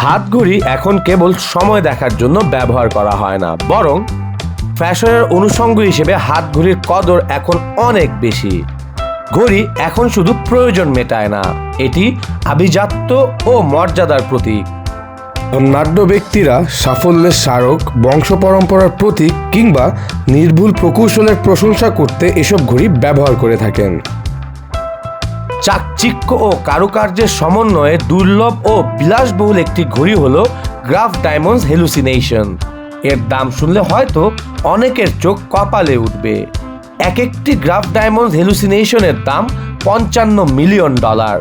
হাত ঘড়ি এখন কেবল সময় দেখার জন্য ব্যবহার করা হয় না, বরং ফ্যাশনের অনুষঙ্গ হিসেবে হাত ঘড়ির কদর এখন অনেক বেশি। ঘড়ি এখন শুধু প্রয়োজন মেটায় না, এটি আভিজাত্য ও মর্যাদার প্রতীক। নাট্য ব্যক্তিরা সাফল্যের স্মারক, বংশ পরম্পরার প্রতীক কিংবা নির্ভুল প্রকৌশলের প্রশংসা করতে এসব ঘড়ি ব্যবহার করে থাকেন। চাকচিক্য ও কারুকার্যের সমন্বয়ে দুর্লভ ও বিলাসবহুল একটি ঘড়ি হল গ্রাফ ডায়মন্ডস হেলুসিনেশন এর দাম শুনলে হয়তো অনেকের চোখ কপালে উঠবে। এক একটি গ্রাফ ডায়মন্ডস হেলুসিনেশনের দাম পঞ্চান্ন মিলিয়ন ডলার।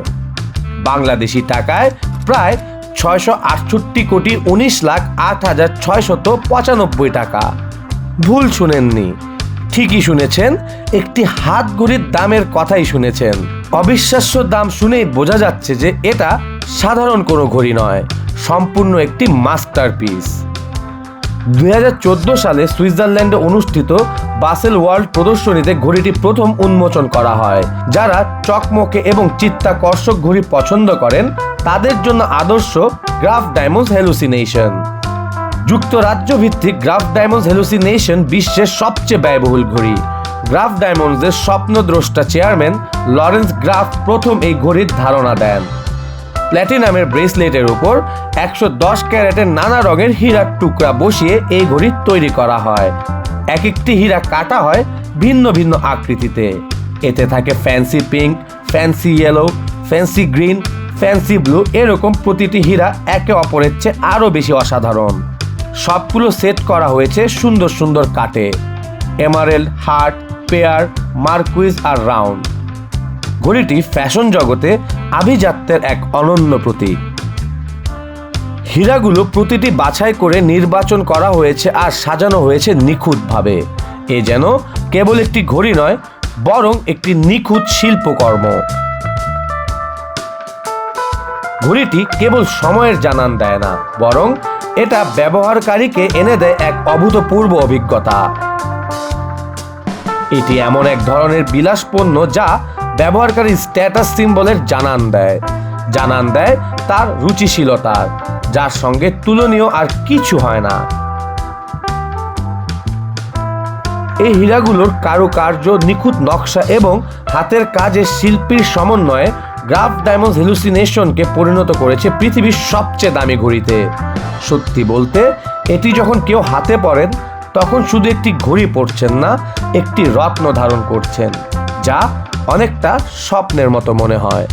বাংলাদেশি টাকায় প্রায় ছয়শো আটষট্টি কোটি উনিশ লাখ আট হাজার ছয়শত পঁচানব্বই টাকা। ভুল শুনেননি। ঠিকই শুনেছেন, একটি হাত ঘড়ির দামের কথাই শুনেছেন। অবিশ্বাস্য দাম শুনেই বোঝা যাচ্ছে যে এটা সাধারণ কোনো ঘড়ি নয়, সম্পূর্ণ একটি মাস্টারপিস। দু হাজার চোদ্দ সালে সুইজারল্যান্ডে অনুষ্ঠিত বাসেল ওয়ার্ল্ড প্রদর্শনীতে ঘড়িটি প্রথম উন্মোচন করা হয়। যারা চকমকে এবং চিত্তাকর্ষক ঘড়ি পছন্দ করেন, তাদের জন্য আদর্শ গ্রাফ ডায়মন্ডস হেলুসিনেশন যুক্তরাজ্য ভিত্তিক গ্রাফ ডায়মন্ডস হেলুসিনেশন বিশ্বের সবচেয়ে ব্যয়বহুল ঘড়ি। গ্রাফ ডায়মন্ডসের স্বপ্নদ্রষ্টা চেয়ারম্যান লরেন্স গ্রাফ প্রথম এই ঘড়ির ধারণা দেন। প্ল্যাটিনামের ব্রেসলেটের উপর একশো দশ ক্যারেটের নানা রঙের হীরার টুকরা বসিয়ে এই ঘড়ি তৈরি করা হয়। এক একটি হীরা কাটা হয় ভিন্ন ভিন্ন আকৃতিতে। এতে থাকে fancy pink, fancy yellow, fancy green, fancy blue এরকম প্রতিটি হীরা একে অপরের চেয়ে আরও বেশি অসাধারণ। সবগুলো সেট করা হয়েছে সুন্দর সুন্দর কাটে। এমারেল, হার্ট, পেয়ার, মার্কুইজ আর রাউন্ড। ঘড়িটি ফ্যাশন জগতে আভিজাত্যের এক অনন্য প্রতীক। হীরাগুলো প্রতিটি বাছাই করে নির্বাচন করা হয়েছে আর সাজানো হয়েছে নিখুঁতভাবে। এ যেন কেবল একটি ঘড়ি নয়, বরং একটি নিখুঁত শিল্পকর্ম। ঘড়িটি কেবল সময়ের জানান দেয় না, বরং এটা ব্যবহারকারীকে এনে দেয় এক অভূতপূর্ব অভিজ্ঞতা। এটি এমন এক ধরনের বিলাস পণ্য যা ব্যবহারকারী স্ট্যাটাস সিম্বলের জানান দেয়। জানান দেয় তার রুচিশীলতার যার সঙ্গে তুলনীয় আর কিছু হয় না। এই হীরাগুলোর কারুকার্য, নিখুঁত নকশা এবং হাতের কাজের শিল্পীর সমন্বয়ে গ্রাফ ডায়মন্ড হেলুসিনেশনকে পরিণত করেছে পৃথিবীর সবচেয়ে দামি ঘড়িতে। সত্যি বলতে, এটি যখন কেউ হাতে পড়েন, তখন শুধু একটি ঘড়ি পড়ছেন না, একটি রত্ন ধারণ করছেন, যা অনেকটা স্বপ্নের মতো মনে হয়।